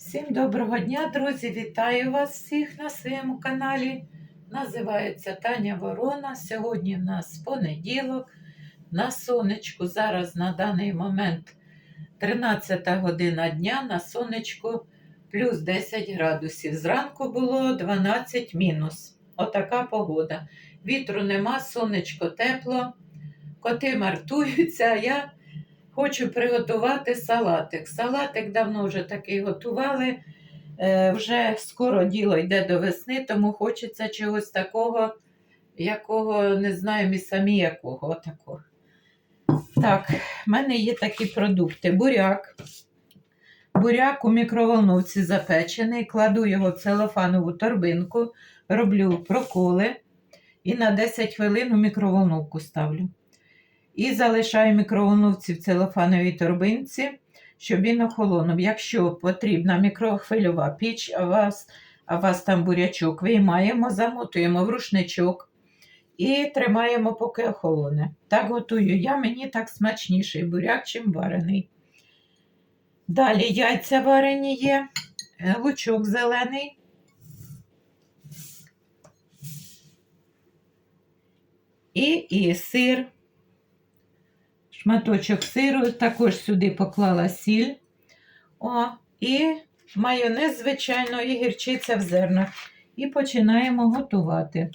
Всім доброго дня, друзі! Вітаю вас всіх на своєму каналі. Називається Таня Ворона. Сьогодні в нас понеділок. На сонечку. Зараз на даний момент 13 година дня. На сонечку плюс 10 градусів. Зранку було 12 мінус. Отака погода. Вітру нема, сонечко тепло. Коти мартуються, а я Хочу приготувати салатик. Салатик давно вже такий готували. Е, вже скоро діло йде до весни, тому хочеться чогось такого, якого не знаємо і самі якого. Такого. Так, в мене є такі продукти. Буряк. Буряк у мікроволновці запечений, кладу його в целофанову торбинку, роблю проколи і на 10 хвилин у мікроволновку ставлю. І залишаю в мікроволновці в целофановій торбинці, щоб він охолонув. Якщо потрібна мікрохвильова піч, а у вас, а у вас там бурячок, виймаємо, замотуємо в рушничок і тримаємо, поки охолоне. Так готую я, мені так смачніший буряк, чим варений. Далі яйця варені є, е, лучок зелений. І, і сир шматочок сиру, також сюди поклала сіль. О, І майонез, звичайно, і гірчиця в зернах. І починаємо готувати.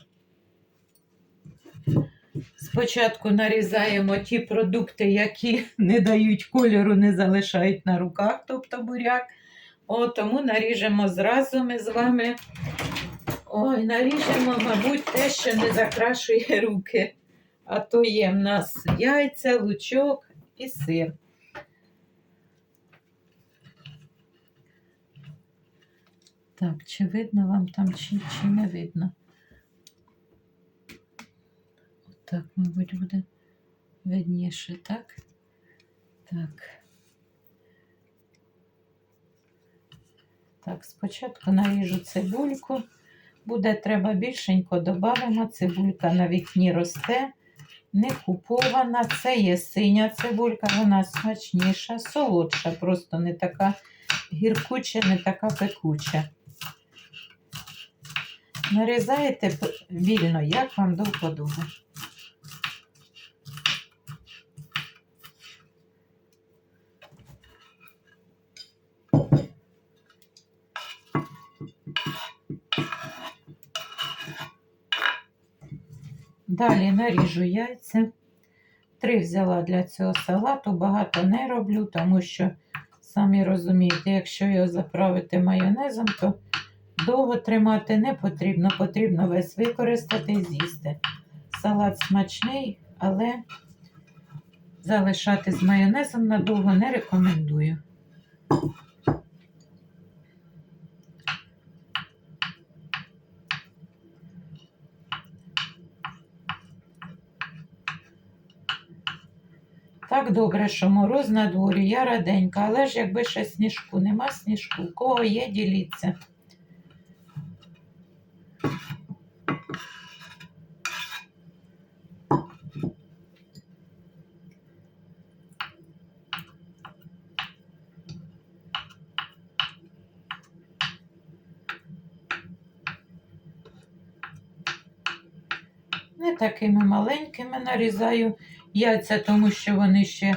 Спочатку нарізаємо ті продукти, які не дають кольору, не залишають на руках, тобто буряк. О, Тому наріжемо зразу ми з вами. Ой, наріжемо, мабуть, те, що не закрашує руки. А то є в нас яйця, лучок і сир. Так, чи видно вам там, чи, чи не видно? Так, мабуть, буде видніше, так? Так. Так, спочатку наріжу цибульку. Буде треба більшенько, додамо. Цибулька на вікні росте не купована. Це є синя цибулька, вона смачніша, солодша, просто не така гіркуча, не така пекуча. Нарізаєте вільно, як вам до вподоби. Далі наріжу яйця. Три взяла для цього салату, багато не роблю, тому що, самі розумієте, якщо його заправити майонезом, то довго тримати не потрібно. Потрібно весь використати і з'їсти. Салат смачний, але залишати з майонезом надовго не рекомендую. Так добре, що мороз на дворі, я раденька, але ж якби ще сніжку, нема сніжку. Кого є, діліться. Не такими маленькими нарізаю яйця, тому що вони ще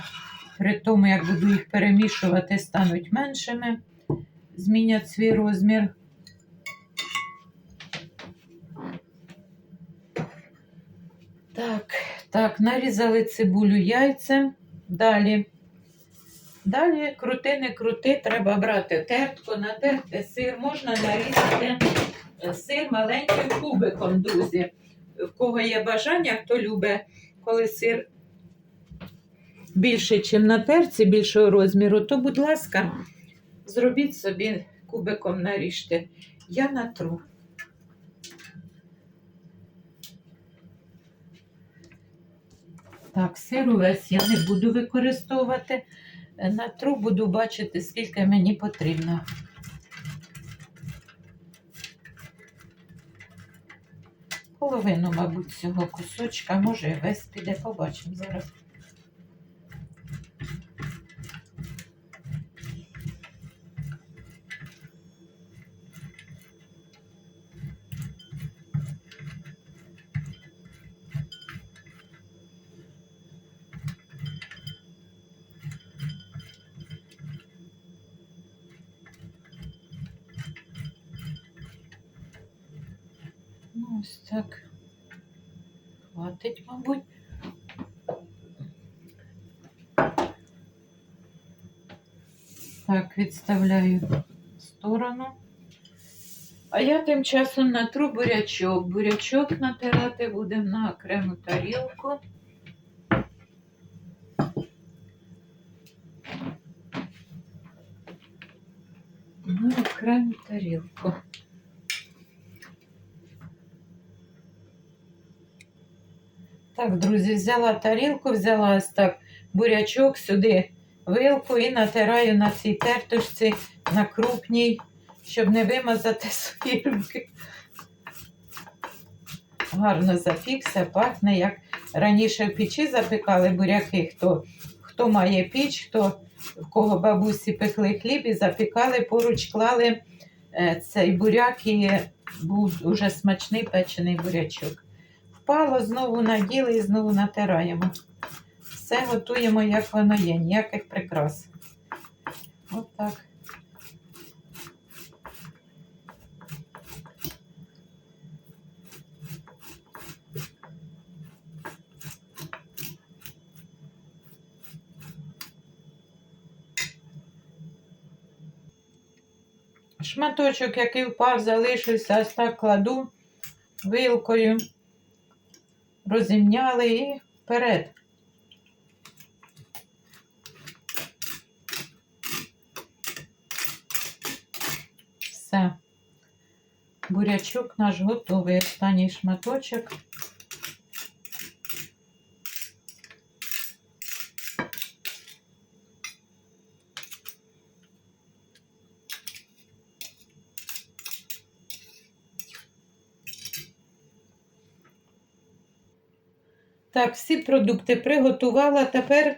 при тому, як буду їх перемішувати, стануть меншими, змінять свій розмір. Так, так, нарізали цибулю яйця. Далі. Далі крути, не крути, треба брати тертку, натерти сир, можна нарізати е, сир маленьким кубиком, друзі. В кого є бажання, хто любить, коли сир більше, ніж на терці, більшого розміру, то, будь ласка, зробіть собі кубиком наріжте. Я натру. Так, сир увесь я не буду використовувати. Натру буду бачити, скільки мені потрібно. Половину, мабуть, цього кусочка, може весь піде, побачимо зараз. Ось так. Хватить, мабуть. Так, відставляю в сторону. А я тим часом натру бурячок. Бурячок натирати будемо на окрему тарілку. На окрему тарілку. Так, друзі, взяла тарілку, взяла ось так бурячок сюди вилку і натираю на цій тертушці на крупній, щоб не вимазати свої руки. Гарно запікся, пахне, як раніше в печі запекали буряки. Хто, хто має піч, хто в кого бабусі пекли хліб і запікали, поруч клали е, цей буряк і був дуже смачний печений бурячок. Впало, знову наділи і знову натираємо. Все готуємо, як воно є, ніяких прикрас. Отак. Шматочок, який впав, залишився, ось так кладу вилкою, розімняли і вперед. Все. Бурячок наш готовий. Останній шматочок. Так, всі продукти приготувала. Тепер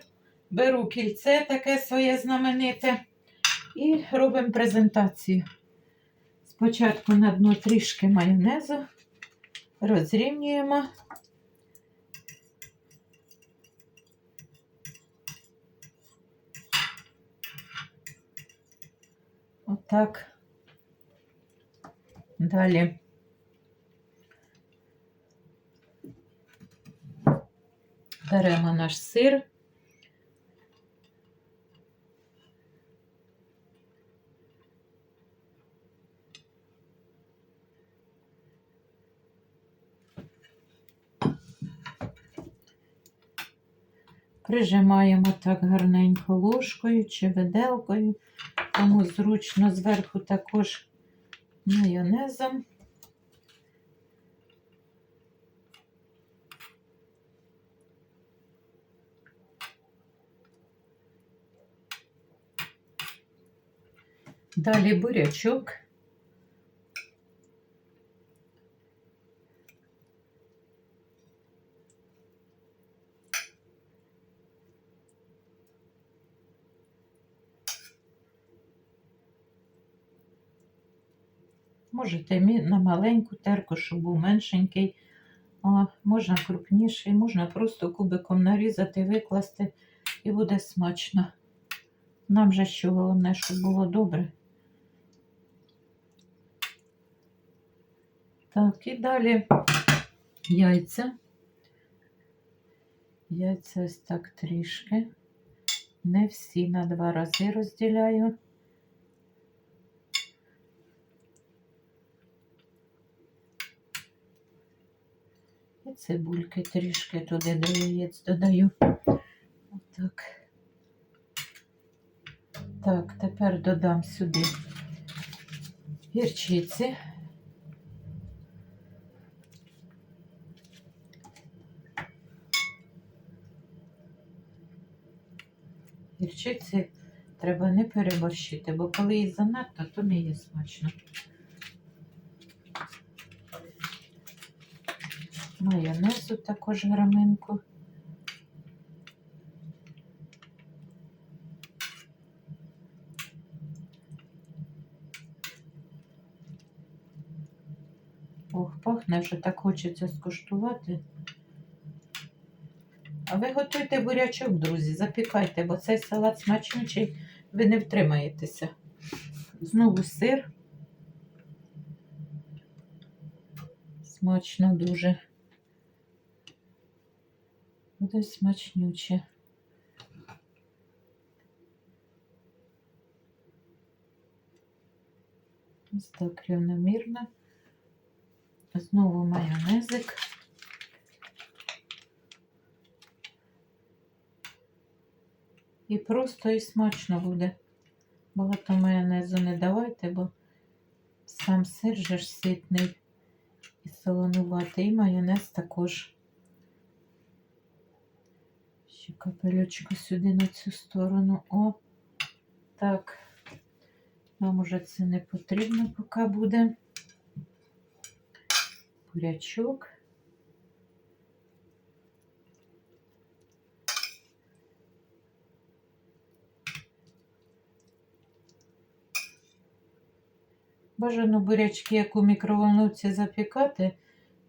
беру кільце таке своє знамените і робимо презентацію. Спочатку на дно трішки майонезу розрівнюємо. Отак. Далі. Беремо наш сир. Прижимаємо так гарненько ложкою чи виделкою, тому зручно зверху також майонезом. Далі бурячок. Можете на маленьку терку, щоб був меншенький, а можна крупніший, можна просто кубиком нарізати, викласти і буде смачно. Нам же що головне, щоб було добре. Так, і далі яйця. Яйця ось так трішки. Не всі на два рази розділяю. І цибульки трішки туди до яєць додаю. Отак. Так, тепер додам сюди гірчиці. Гірчиці треба не переборщити, бо коли її занадто, то не є смачно. Майонезу також граминку. Ох, пахне вже так хочеться скуштувати. А ви готуйте бурячок, друзі, запікайте, бо цей салат смачнючий, ви не втримаєтеся. Знову сир. Смачно дуже. Буде смачнюче. Ось так рівномірно. Знову майонезик. І просто і смачно буде. Багато майонезу не давайте, бо сам сир же ж ситний і солонуватий. І майонез також. Ще капелючку сюди на цю сторону. О, так. Нам уже це не потрібно, поки буде. Бурячок. Бажано бурячки, як у мікроволновці запікати,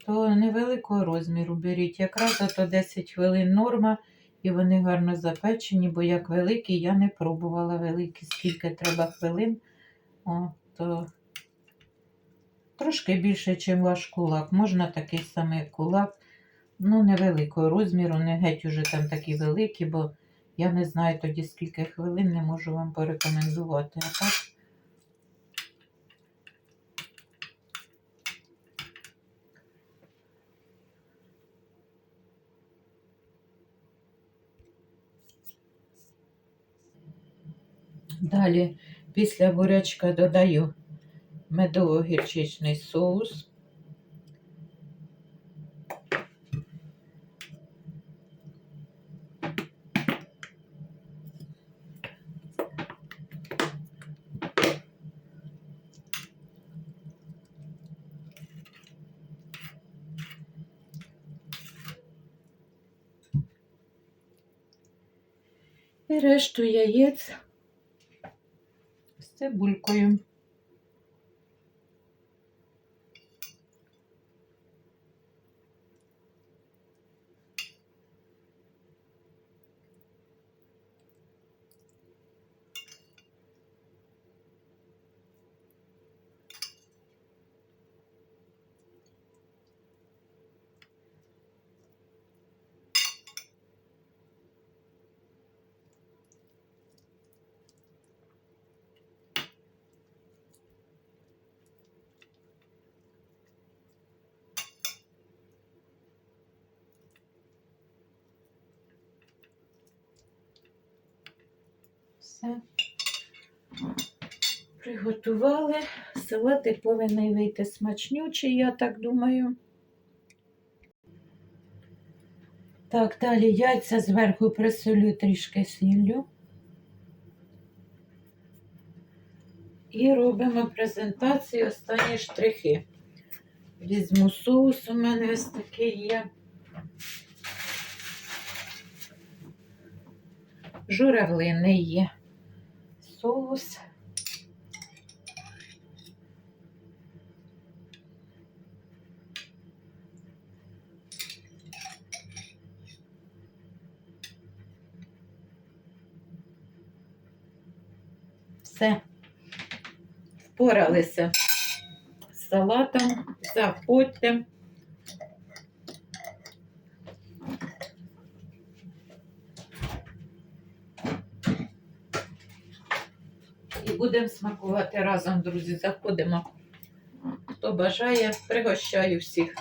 то невеликого розміру беріть. Якраз ото 10 хвилин норма, і вони гарно запечені, бо як великі, я не пробувала великі, скільки треба хвилин. О, то трошки більше, ніж ваш кулак. Можна такий самий кулак, ну невеликого розміру, не геть уже там такі великі, бо я не знаю тоді скільки хвилин, не можу вам порекомендувати. А так Далі після бурячка додаю медово-гірчичний соус. І решту яєць цибулькою. Все. Приготували. Салатик повинен вийти смачнючий, я так думаю. Так, далі яйця зверху присолю трішки сіллю. І робимо презентацію останні штрихи. Візьму соус, у мене ось такий є. Журавлиний є соус. Все. Впоралися з салатом. Заходьте. І будемо смакувати разом, друзі. Заходимо. Хто бажає, пригощаю всіх.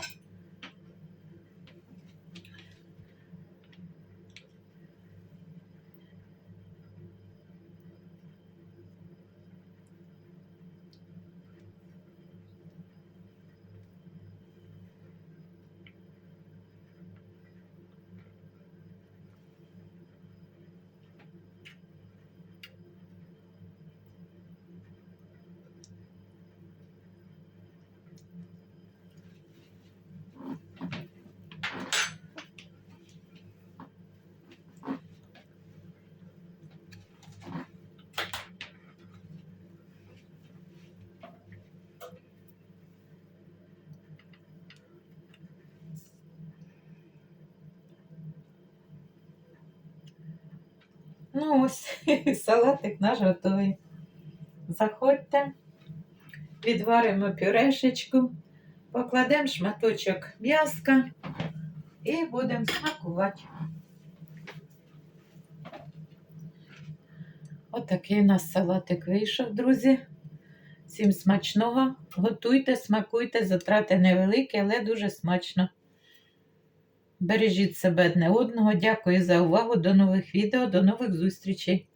Ну ось, салатик наш готовий. Заходьте, відваримо пюрешечку, Покладемо шматочок м'яска і будемо смакувати. Отакий у нас салатик вийшов, друзі. Всім смачного. Готуйте, смакуйте, затрати невеликі, але дуже смачно. Бережіть себе одне одного. Дякую за увагу. До нових відео, до нових зустрічей.